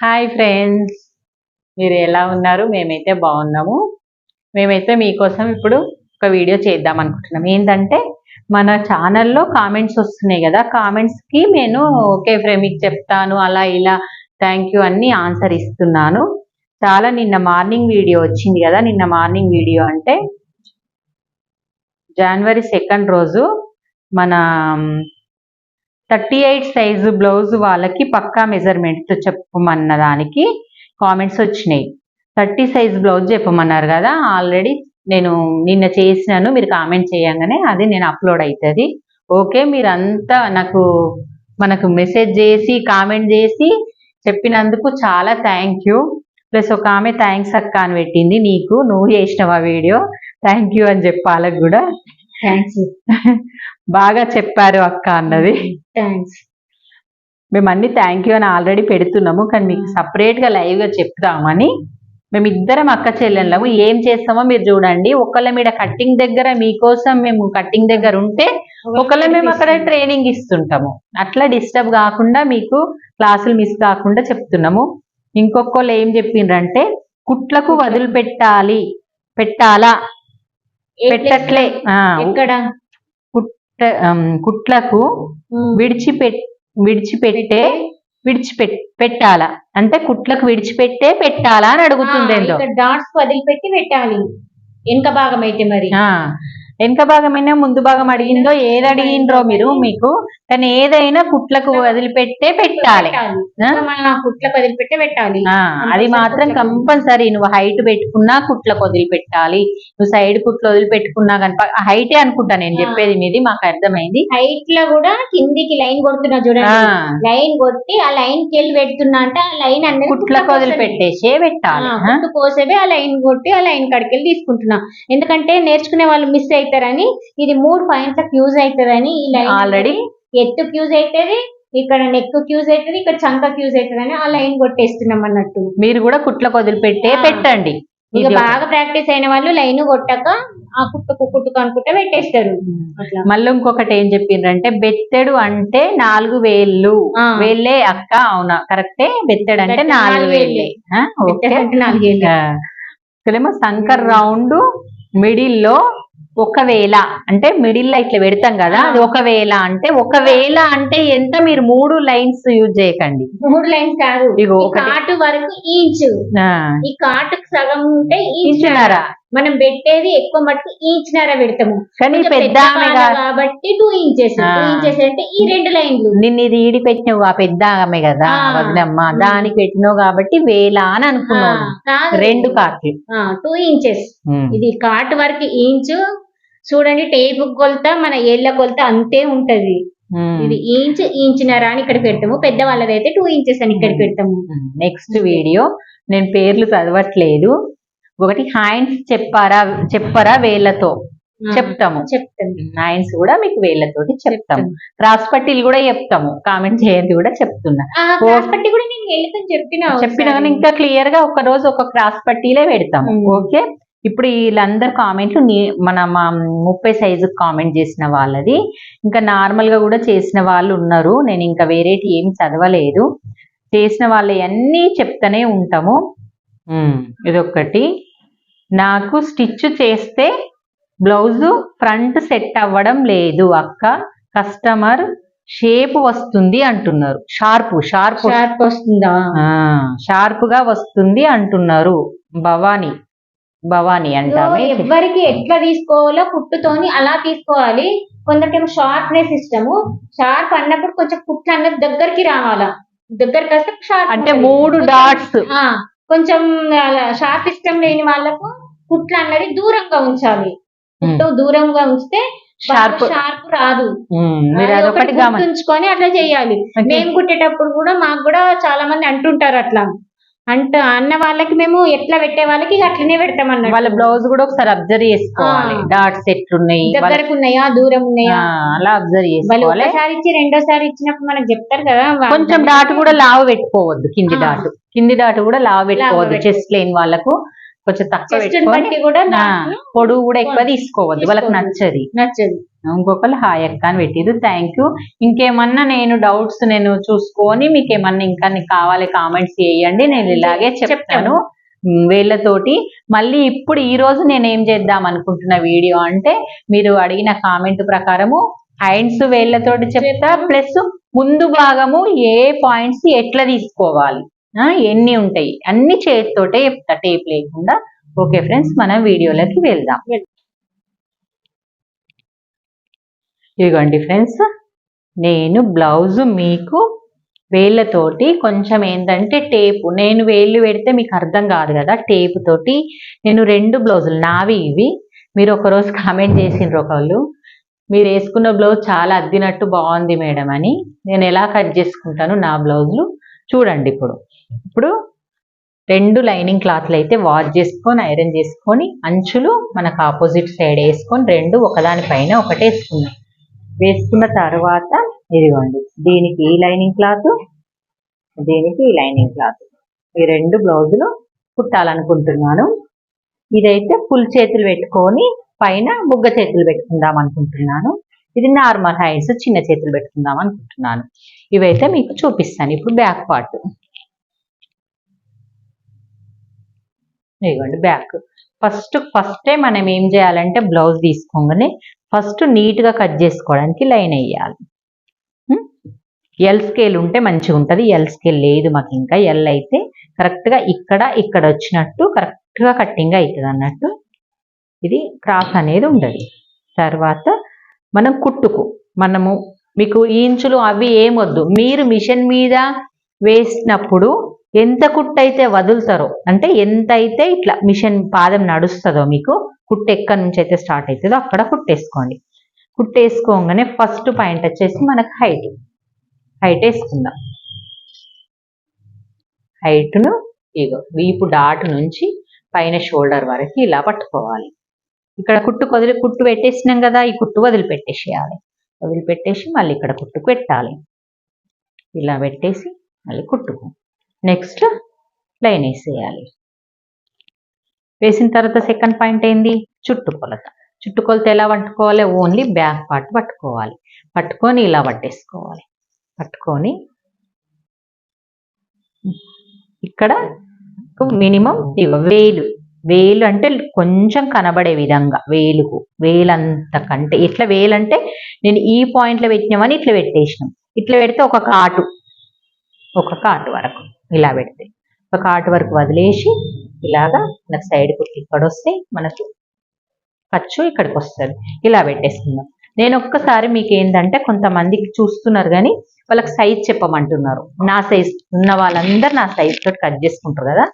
Hi friends మీరు ఎలా ఉన్నారు? మేమైతే బాగున్నాము. మేమైతే మీకోసం ఇప్పుడు ఒక వీడియో చేద్దాం అనుకుంటున్నాం. ఏంటంటే మన ఛానల్లో కామెంట్స్ వస్తున్నాయి కదా. కామెంట్స్కి నేను ఓకే ఫ్రెండ్ మీకు చెప్తాను అలా ఇలా థ్యాంక్ యూ అన్ని ఆన్సర్ ఇస్తున్నాను. చాలా నిన్న మార్నింగ్ వీడియో వచ్చింది కదా. నిన్న మార్నింగ్ వీడియో అంటే జనవరి సెకండ్ రోజు మన థర్టీ ఎయిట్ సైజు బ్లౌజ్ వాళ్ళకి పక్కా మెజర్మెంట్తో చెప్పమన్న దానికి కామెంట్స్ వచ్చినాయి. థర్టీ సైజ్ బ్లౌజ్ చెప్పమన్నారు కదా ఆల్రెడీ నేను నిన్న చేసినాను మీరు కామెంట్ చేయగానే అది నేను అప్లోడ్ అవుతుంది ఓకే మీరంతా నాకు మనకు మెసేజ్ చేసి కామెంట్ చేసి చెప్పినందుకు చాలా థ్యాంక్ యూ ప్లస్ ఒక ఆమె థ్యాంక్స్ అక్క అని పెట్టింది నీకు నువ్వు చేసినావు ఆ వీడియో థ్యాంక్ యూ అని చెప్పాలకు కూడా. థ్యాంక్స్ బాగా చెప్పారు అక్క అన్నది. థ్యాంక్స్ మేము అన్ని థ్యాంక్ యూ అని ఆల్రెడీ పెడుతున్నాము. కానీ మీకు సపరేట్గా లైవ్గా చెప్తామని మేము ఇద్దరం అక్క చెల్లెళ్ళము. ఏం చేస్తామో మీరు చూడండి. ఒకళ్ళ మీద కట్టింగ్ దగ్గర మీకోసం మేము కట్టింగ్ దగ్గర ఉంటే ఒకళ్ళ మేము అక్కడ ట్రైనింగ్ ఇస్తుంటాము. అట్లా డిస్టర్బ్ కాకుండా మీకు క్లాసులు మిస్ కాకుండా చెప్తున్నాము. ఇంకొకళ్ళు ఏం చెప్పిండ్రంటే కుట్లకు వదిలిపెట్టాలి. పెట్టాలా? పెట్టట్లే. ఆ, ఎక్కడ? కుట్ట కుట్లకు విడిచిపెట్ విడిచిపెట్టే విడిచిపెట్ పెట్టాలా? అంటే కుట్లకు విడిచిపెట్టే పెట్టాలా అని అడుగుతుంది ఇక్కడ డాట్స్ వదిలిపెట్టి పెట్టాలి. వెనక భాగం అయితే మరి. వెనక భాగమైనా ముందు భాగం అడిగిందో ఏది అడిగిండ్రో మీరు మీకు కానీ ఏదైనా కుట్లకు వదిలిపెట్టే పెట్టాలి. కుట్లకు వదిలిపెట్టి పెట్టాలి. అది మాత్రం కంపల్సరీ. నువ్వు హైట్ పెట్టుకున్నా కుట్లకు వదిలిపెట్టాలి. నువ్వు సైడ్ కుట్లు వదిలిపెట్టుకున్నా కానీ హైటే అనుకుంటా నేను. చెప్పేది మీది మాకు అర్థమైంది. హైట్లో కూడా కిందికి లైన్ కొడుతున్నా చూడండి. లైన్ కొట్టి ఆ లైన్కి వెళ్ళి పెడుతున్నా అంటే ఆ లైన్ అనేది కుట్లకు వదిలిపెట్టేసే పెట్టాలి. కోసేవి ఆ? లైన్ కొట్టి ఆ లైన్ కాడికి వెళ్ళి తీసుకుంటున్నా. ఎందుకంటే నేర్చుకునే వాళ్ళు మిస్ అవుతారని ఇది మూడు పాయింట్లకు యూజ్ అవుతారని ఆల్రెడీ ఎత్తుకు యూజ్ అవుతుంది ఇక్కడ నెక్ యూజ్ అవుతుంది ఇక్కడ చంకకు యూజ్ అవుతుంది అని ఆ లైన్ కొట్టేస్తున్నాం అన్నట్టు. మీరు కూడా కుట్లకు వదిలిపెట్టే. పెట్టండి. ఇక బాగా ప్రాక్టీస్ అయిన వాళ్ళు లైన్ కొట్టాక ఆ కుట్టుకు కుట్టుకు అనుకుంటే పెట్టేస్తారు. అట్లా. మళ్ళీ ఇంకొకటి ఏం చెప్పిండ్రంటే బెత్తెడు అంటే నాలుగు వేళ్ళు. వేళ్ళే అక్క. అవునా? కరెక్టే? బెత్తెడు అంటే నాలుగు నాలుగు వేళ్ళే. ఆ. ఇక్కడేమో సంకర్ రౌండ్ మిడిల్లో ఒకవేళ అంటే మిడిల్లో ఇట్లా పెడతాం కదా. అది ఒకవేళ అంటే ఒకవేళ అంటే ఎంత మీరు మూడు లైన్స్ యూజ్ చేయకండి. మూడు లైన్స్ కాదు. కాటు వరకు ఈంచ్ ఈ కాటుకు సగం ఉంటే ఈంచున్నర. మనం పెట్టేది ఎక్కువ మటుకు ఈంచున్నర పెడతాము. కానీ పెద్ద కాబట్టి టూ ఇంచెస్ ఇంచెస్ అంటే ఈ రెండు లైన్లు నిన్ను ఇది ఈడి పెట్టినావు ఆ పెద్ద ఆమె కదా. వదినమ్మ. దానికి పెట్టినావు కాబట్టి వేల అని అనుకున్నాను. రెండు కాట్లు. Two inches. ఇది కాటు వరకు ఇంచు చూడండి టేపు కొలత మన ఏళ్ళ కొలత అంతే ఉంటది. ఇది ఇంచ్ ఇంచున్నర అని ఇక్కడ పెడతాము. పెద్ద వాళ్ళదైతే టూ ఇంచెస్ అని ఇక్కడ పెడతాము. నెక్స్ట్ వీడియో నేను పేర్లు చదవట్లేదు. ఒకటి హ్యాండ్స్ చెప్పారా చెప్పరా వేళ్ళతో? చెప్తాము. చెప్తాను. హ్యాండ్స్ కూడా మీకు వేళ్ళతోటి చెప్తాము. క్రాస్ పట్టీలు కూడా చెప్తాము. కామెంట్ చేయండి కూడా చెప్తున్నా. క్రాస్ పట్టి కూడా నేను వెళ్ళితో చెప్పిన చెప్పిన ఇంకా క్లియర్గా ఒక రోజు ఒక క్రాస్ పట్టీలే పెడతాము. ఓకే? ఇప్పుడు వీళ్ళందరు కామెంట్లు నీ- మన మా ముప్పై సైజు కామెంట్ చేసిన వాళ్ళది. ఇంకా నార్మల్గా కూడా చేసిన వాళ్ళు ఉన్నారు. నేను ఇంకా వేరేటి ఏం చదవలేదు. చేసిన వాళ్ళ అన్నీ చెప్తానే ఉంటాము. ఇదొక్కటి. నాకు స్టిచ్ చేస్తే బ్లౌజ్ ఫ్రంట్ సెట్ అవ్వడం లేదు అక్క. కస్టమర్ షేప్ వస్తుంది అంటున్నారు. Sharp sharp. షార్ప్ వస్తుందా? షార్ప్గా వస్తుంది అంటున్నారు భవానీ. భవానీ సో అంటామే ఎవరికి ఎట్లా తీసుకోవాలో కుట్టుతోని అలా తీసుకోవాలి. కొందరికేమో షార్ప్నెస్ ఇష్టము. షార్ప్ అన్నప్పుడు కొంచెం కుట్లు అన్నది దగ్గరికి రావాలా? దగ్గరికి వస్తే షార్ప్ అంటే. మూడు డాట్స్. కొంచెం షార్ప్ ఇష్టం లేని వాళ్ళకు కుట్లు అన్నది దూరంగా ఉంచాలి. కుట్టు దూరంగా ఉంచితే షార్ప్. షార్ప్ రాదు. గుర్తుంచుకొని అట్లా చేయాలి. మేము కుట్టేటప్పుడు కూడా మాకు కూడా చాలా మంది అంటుంటారు అట్లా. అంట అన్న వాళ్ళకి మేము ఎట్లా పెట్టే వాళ్ళకి అట్లనే పెడతాం అన్నట్టు వాళ్ళ బ్లౌజ్ కూడా ఒకసారి అబ్జర్వ్ చేసుకోవాలి. డాట్స్ ఎట్లున్నాయి దగ్గరకు ఉన్నాయా దూరం ఉన్నాయా అలా అబ్జర్వ్ చేసుకోవాలి ఒకసారి ఇచ్చి రెండోసారి ఇచ్చినప్పుడు మనకు చెప్తారు కదా కొంచెం డాట్ కూడా లావు పెట్టుకోవద్దు కింది. డాట్ కింది డాట్ కూడా లావు పెట్టుకోవద్దు. చెస్ట్ లేని వాళ్ళకు కొంచెం తక్కువ నాకు పొడుగు కూడా ఎక్కువ తీసుకోవద్దు వాళ్ళకి. నచ్చది నచ్చదు ఇంకొకరు హాయ్ అక్క అని పెట్టిరు థ్యాంక్ యూ ఇంకేమన్నా నేను డౌట్స్ నేను చూసుకొని మీకు ఏమన్నా ఇంకా కావాలి కామెంట్స్ చేయండి. నేను ఇలాగే చెప్తాను. వీళ్ళతోటి మళ్ళీ ఇప్పుడు ఈ రోజు నేను ఏం చేద్దాం అనుకుంటున్న వీడియో అంటే మీరు అడిగిన కామెంట్ ప్రకారము హ్యాండ్స్ వేళ్ళతోటి చెప్తా. ప్లస్ ముందు భాగము ఏ పాయింట్స్ ఎట్లా తీసుకోవాలి? ఎన్ని ఉంటాయి? అన్ని చేతితోటే చెప్తా. టేప్ లేకుండా. ఓకే ఫ్రెండ్స్ మనం వీడియోలోకి వెళ్దాం. ఇదిగోండి ఫ్రెండ్స్ నేను బ్లౌజ్ మీకు వేళ్ళతోటి కొంచెం ఏంటంటే టేపు నేను వేళ్ళు పెడితే మీకు అర్థం కాదు కదా టేపు తోటి నేను రెండు బ్లౌజులు నావి ఇవి. మీరు ఒకరోజు కామెంట్ చేసిండ్రు ఒకళ్ళు మీరు వేసుకున్న బ్లౌజ్ చాలా అద్దినట్టు బాగుంది మేడం అని. నేను ఎలా కట్ చేసుకుంటాను నా బ్లౌజులు? చూడండి ఇప్పుడు. ఇప్పుడు రెండు లైనింగ్ క్లాత్లు అయితే వాష్ చేసుకొని ఐరన్ చేసుకొని అంచులు మనకు ఆపోజిట్ సైడ్ వేసుకొని రెండు ఒకదాని పైన ఒకటి వేసుకున్నాం వేసుకున్న తర్వాత ఇదిగోండి దీనికి ఈ లైనింగ్ క్లాత్ దీనికి ఈ లైనింగ్ క్లాత్. ఈ రెండు బ్లౌజులు కుట్టాలనుకుంటున్నాను. ఇదైతే ఫుల్ చేతులు పెట్టుకొని పైన బుగ్గ చేతులు పెట్టుకుందాం అనుకుంటున్నాను. ఇది నార్మల్ హైట్స్ చిన్న చేతులు పెట్టుకుందాం అనుకుంటున్నాను. ఇవైతే మీకు చూపిస్తాను ఇప్పుడు బ్యాక్ పార్ట్. ఇదిగోండి బ్యాక్. ఫస్ట్ ఫస్టే మనం ఏం చేయాలంటే బ్లౌజ్ తీసుకోగానే ఫస్ట్ నీట్గా కట్ చేసుకోవడానికి లైన్ వేయాలి ఎల్ స్కేల్ ఉంటే మంచిగా ఉంటుంది. ఎల్ స్కేల్ లేదు మాకు ఇంకా. ఎల్ అయితే కరెక్ట్గా ఇక్కడ ఇక్కడ వచ్చినట్టు కరెక్ట్గా కట్టింగ్ అవుతుంది అన్నట్టు ఇది క్రాస్ అనేది ఉండదు తర్వాత మనం కుట్టుకు. మనము మీకు ఈ ఇంచులు అవి ఏమొద్దు మీరు మిషన్ మీద వేసినప్పుడు ఎంత కుట్టు అయితే వదులుతారో అంటే ఎంత అయితే ఇట్లా మిషన్ పాదం నడుస్తుందో మీకు కుట్టు ఎక్కడి నుంచి అయితే స్టార్ట్ అవుతుందో అక్కడ కుట్టేసుకోండి. కుట్టేసుకోగానే ఫస్ట్ పాయింట్ వచ్చేసి మనకు హైట్ హైట్ వేసుకుందాం. హైట్ను ఇగో వీపు డాట్ నుంచి పైన షోల్డర్ వరకు ఇలా పట్టుకోవాలి. ఇక్కడ కుట్టు వదిలి కుట్టు పెట్టేసినాం కదా ఈ కుట్టు వదిలిపెట్టేసేయాలి. వదిలిపెట్టేసి మళ్ళీ ఇక్కడ కుట్టుకు పెట్టాలి. ఇలా పెట్టేసి మళ్ళీ కుట్టుకో. నెక్స్ట్ లైన్ వేసేయాలి. వేసిన తర్వాత సెకండ్ పాయింట్ ఏంది? చుట్టుకొలత చుట్టుకొలత ఎలా పట్టుకోవాలి? ఓన్లీ బ్యాక్ పార్ట్ పట్టుకోవాలి. పట్టుకొని ఇలా పట్టేసుకోవాలి. పట్టుకొని ఇక్కడ మినిమం వేలు. వేలు అంటే కొంచెం కనబడే విధంగా వేలుకు. వేలంత కంటే ఇట్లా వేలంటే నేను ఈ పాయింట్లో పెట్టినామని ఇట్లా పెట్టేసినాం. ఇట్లా పెడితే ఒక కాటు. ఒక కాటు వరకు. ఇలా పెడితే. ఒక ఆర్ట్ వరకు వదిలేసి ఇలాగా మనకు సైడ్ కుట్టి ఇక్కడ వస్తే మనకు ఖర్చు ఇక్కడికి వస్తుంది. ఇలా పెట్టేసుకుందాం. నేను ఒక్కసారి మీకు ఏంటంటే కొంతమందికి చూస్తున్నారు కానీ వాళ్ళకి సైజ్ చెప్పమంటున్నారు. నా సైజ్ ఉన్న వాళ్ళందరూ నా సైజ్ తోటి కట్ చేసుకుంటారు కదా.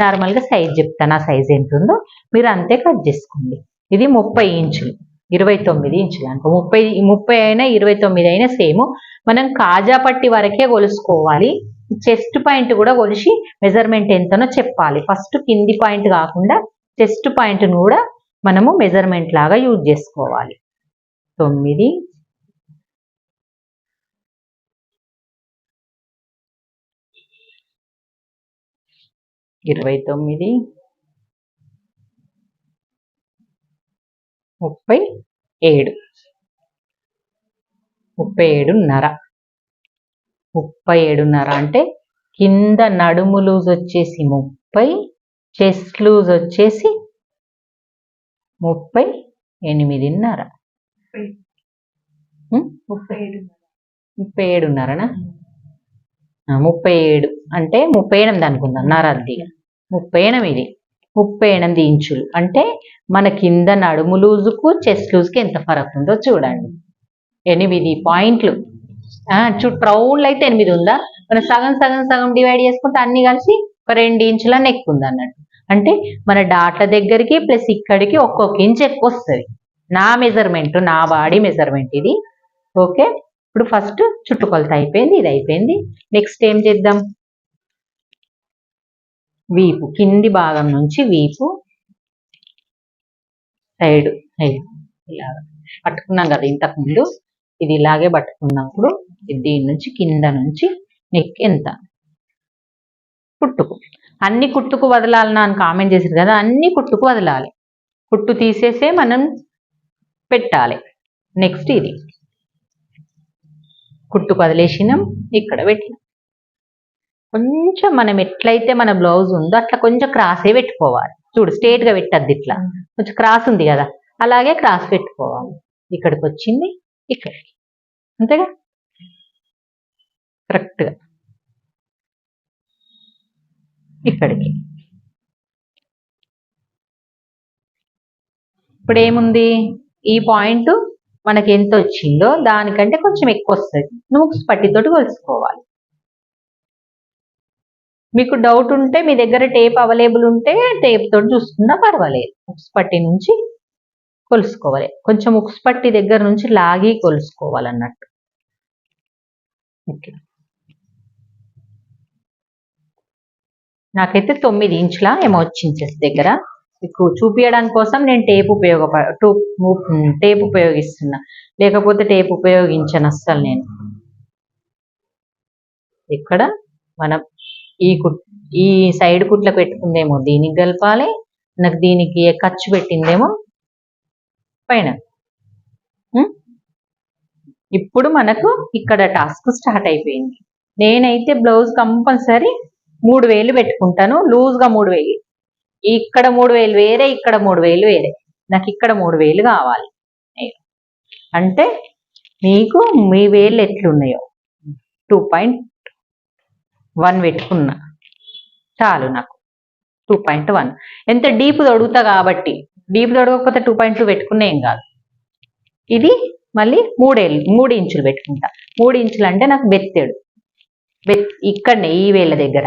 నార్మల్గా సైజ్ చెప్తా. నా సైజ్ ఎంత ఉందో మీరు అంతే కట్ చేసుకోండి. ఇది ముప్పై ఇంచులు. ఇరవై తొమ్మిది ఇంచులు అనుకో. ముప్పై ముప్పై అయినా ఇరవై తొమ్మిది అయినా సేమ్ మనం కాజా పట్టి వరకే కొలుసుకోవాలి. చెస్ట్ పాయింట్ కూడా కొలిసి మెజర్మెంట్ ఎంతనో చెప్పాలి. ఫస్ట్ కింది పాయింట్ కాకుండా చెస్ట్ పాయింట్ను కూడా మనము మెజర్మెంట్ లాగా యూజ్ చేసుకోవాలి. తొమ్మిది. ఇరవై తొమ్మిది. ముప్పై ఏడు. ముప్పై ఏడున్నర. ముప్పై ఏడున్నర అంటే కింద నడుము లూజ్ వచ్చేసి ముప్పై చెస్ట్ లూజ్ వచ్చేసి ముప్పై ఎనిమిదిన్నర? ముప్పై. ఏడు ముప్పై ఏడున్నరనా? ముప్పై ఏడు అంటే ముప్పై ఎనిమిది అనుకుందాం నరద్ది. ముప్పై ఎనిమిది. ముప్పై ఎనిమిది ఇంచులు. అంటే మన కింద నడుము లూజుకు చెస్ట్ లూజ్కి ఎంత ఫరక్ ఉందో చూడండి. ఎనిమిది పాయింట్లు. చుట్టూ రౌండ్లు అయితే ఎనిమిది ఉందా? మన సగం సగం సగం డివైడ్ చేసుకుంటే అన్ని కలిసి ఒక రెండు ఇంచుల నెక్ ఉంది అన్నట్టు అంటే మన డాట్ల దగ్గరికి ప్లస్ ఇక్కడికి ఒక్కొక్క ఇంచ్ ఎక్కువ వస్తుంది. నా మెజర్మెంట్ నా బాడీ మెజర్మెంట్ ఇది. ఓకే ఇప్పుడు ఫస్ట్ చుట్టుకొలత అయిపోయింది ఇది అయిపోయింది. నెక్స్ట్ ఏం చేద్దాం? వీపు కింది భాగం నుంచి వీపు. సైడ్ ఇలాగా. పట్టుకున్నాం కదా ఇంతకు ముందు ఇది ఇలాగే పట్టుకున్నప్పుడు దీని నుంచి కింద నుంచి నెక్ ఎంత? కుట్టుకు. అన్ని కుట్టుకు వదలాలన్నా అని కామెంట్ చేశారు కదా అన్ని కుట్టుకు వదలాలి. కుట్టు తీసేసే మనం పెట్టాలి. నెక్స్ట్ ఇది. కుట్టుకు వదిలేసినాం ఇక్కడ పెట్టినాం. కొంచెం మనం ఎట్లయితే మన బ్లౌజ్ ఉందో అట్లా కొంచెం క్రాసే పెట్టుకోవాలి. చూడు స్ట్రేట్గా పెట్టద్దు ఇట్లా. కొంచెం క్రాస్ ఉంది కదా అలాగే క్రాస్ పెట్టుకోవాలి. ఇక్కడికి వచ్చింది ఇక్కడికి. అంతేగా? కరెక్ట్గా. ఇక్కడికి. ఇప్పుడు ఏముంది ఈ పాయింట్ మనకి ఎంత వచ్చిందో దానికంటే కొంచెం ఎక్కువ వస్తుంది నూక్స్ పట్టితోటి కొలుసుకోవాలి. మీకు డౌట్ ఉంటే మీ దగ్గర టేప్ అవైలబుల్ ఉంటే టేప్ తోటి చూసుకున్నా పర్వాలేదు. ఉక్స్ పట్టి నుంచి కొలుసుకోవాలి. కొంచెం ఉక్స్ పట్టి దగ్గర నుంచి లాగి కొలుసుకోవాలన్నట్టు. ఇట్లా నాకైతే తొమ్మిది ఇంచుల ఏమో వచ్చింది దగ్గర. మీకు చూపించడానికి కోసం నేను టేప్ ఉపయోగ టూ టేప్ ఉపయోగిస్తున్నా. లేకపోతే టేప్ ఉపయోగించను అస్సలు నేను. ఇక్కడ మనం ఈ కుట్ ఈ సైడ్ కుట్ల పెట్టుకుందేమో దీనికి కలపాలి నాకు దీనికి ఖర్చు పెట్టిందేమో పైన. ఇప్పుడు మనకు ఇక్కడ టాస్క్ స్టార్ట్ అయిపోయింది. నేనైతే బ్లౌజ్ కంపల్సరీ మూడు వేలు పెట్టుకుంటాను. లూజ్గా మూడు వేలు ఇక్కడ మూడు వేలు వేరే ఇక్కడ మూడు వేలు వేరే. నాకు ఇక్కడ మూడు వేలు కావాలి అంటే మీకు మీ వేలు ఎట్లున్నాయో. టూ పాయింట్ వన్ పెట్టుకున్నా. చాలు నాకు. Two point one. ఎంత డీప్ తొడుగుతా కాబట్టి. డీప్ తొడగకపోతే టూ పాయింట్ టూ పెట్టుకున్నా ఏం కాదు. ఇది మళ్ళీ మూడేళ్ళు మూడు ఇంచులు పెట్టుకుంటా. మూడు ఇంచులు అంటే నాకు బెత్తేడు. ఇక్కడనే ఈ వేళ్ళ దగ్గర.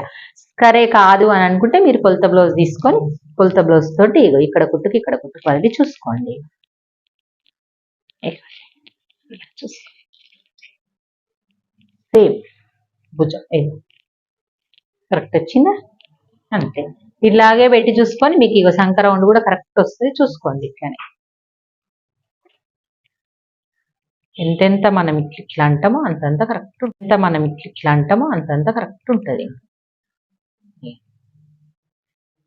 సరే కాదు అని అనుకుంటే మీరు కొలత బ్లౌజ్ తీసుకొని కొలత బ్లౌజ్ తోటి ఇగో ఇక్కడ కుట్టుకి ఇక్కడ కుట్టుకు వదిలి చూసుకోండి. సేమ్ భుజం కరెక్ట్ వచ్చిందా? అంతే. ఇలాగే పెట్టి చూసుకొని మీకు ఇగో సంక్రౌండ్ కూడా కరెక్ట్ వస్తుంది చూసుకోండి ఇట్లానే. ఎంతెంత మనం ఇట్లా ఇట్లా అంటామో అంతంత కరెక్ట్ ఎంత మనం ఇట్లా ఇట్లా అంటామో అంతంత కరెక్ట్ ఉంటుంది.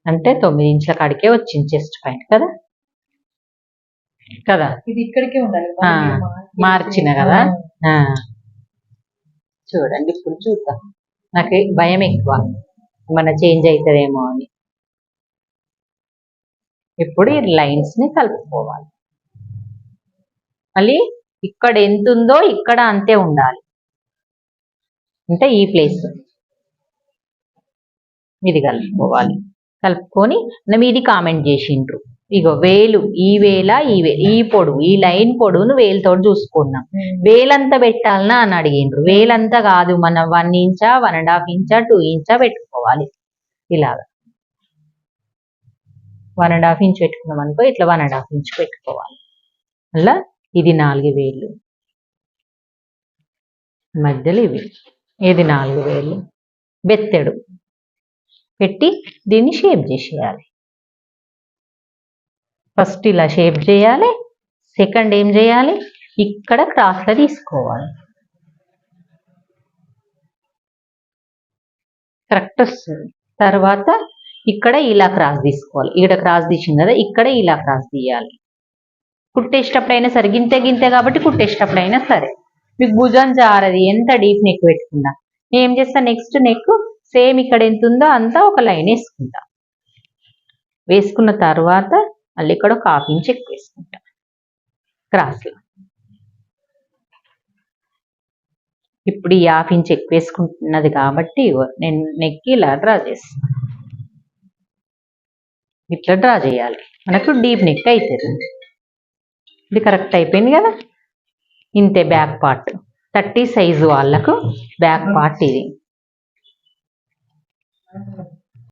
అంటే తొమ్మిది ఇంచుల కాడికే వచ్చింది చెస్ట్ పాయింట్ కదా? కదా? ఇది ఇక్కడికే ఉండాలి. మార్చిన కదా. చూడండి ఇప్పుడు చూద్దాం. నాకు భయం ఎక్కువ. మన చేంజ్ అవుతుందేమో అని. ఇప్పుడు ఈ లైన్స్ని కలుపుకోవాలి. మళ్ళీ ఇక్కడ ఎంత ఉందో ఇక్కడ అంతే ఉండాలి. అంటే ఈ ప్లేస్. ఇది కలుపుకోవాలి. కలుపుకొని ఇది కామెంట్ చేసిండ్రు. ఇగో వేలు ఈ వేల ఈ వే ఈ పొడువు ఈ లైన్ పొడవును వేలుతో చూసుకున్నాం. వేలంతా పెట్టాలనా అని అడిగిండ్రు. వేలంతా కాదు మనం వన్ ఇంచా వన్ అండ్ హాఫ్ ఇంచా టూ ఇంచా పెట్టుకోవాలి. ఇలాగా. వన్ అండ్ హాఫ్ ఇంచ్ పెట్టుకున్నాం అనుకో ఇట్లా వన్ అండ్ హాఫ్ ఇంచ్ పెట్టుకోవాలి. అలా? ఇది నాలుగు వేలు. మధ్యలో ఇవి ఇది నాలుగు వేలు? బెత్తెడు. పెట్టి దీన్ని షేప్ చేసేయాలి. ఫస్ట్ ఇలా షేప్ చేయాలి. సెకండ్ ఏం చేయాలి? ఇక్కడ క్రాస్లో తీసుకోవాలి. కరెక్ట్ వస్తుంది. తర్వాత ఇక్కడ ఇలా క్రాస్ తీసుకోవాలి. ఇక్కడ క్రాస్ తీసింది కదా ఇక్కడ ఇలా క్రాస్ తీయాలి. కుట్టేసేటప్పుడైనా సరే గింత గింతే కాబట్టి కుట్టేసేటప్పుడైనా సరే. మీకు భుజం జారది ఎంత డీప్ నెక్ పెట్టుకుందా. నేను ఏం చేస్తా నెక్స్ట్ నెక్ సేమ్ ఇక్కడ ఎంత ఉందో అంతా ఒక లైన్ వేసుకుంటా. వేసుకున్న తర్వాత మళ్ళీ ఇక్కడ ఒక హాఫ్ ఇంచ్ ఎక్కువ వేసుకుంటా. క్రాస్లో ఇప్పుడు ఈ హాఫ్ ఇంచ్ ఎక్కువ వేసుకుంటున్నది కాబట్టి నేను నెక్కి ఇలా డ్రా చేస్తాను ఇట్లా డ్రా చేయాలి. మనకు డీప్ నెక్ అవుతుంది ఇది కరెక్ట్ అయిపోయింది కదా? ఇంతే బ్యాక్ పార్ట్ థర్టీ సైజు వాళ్ళకు బ్యాక్ పార్ట్ ఇది.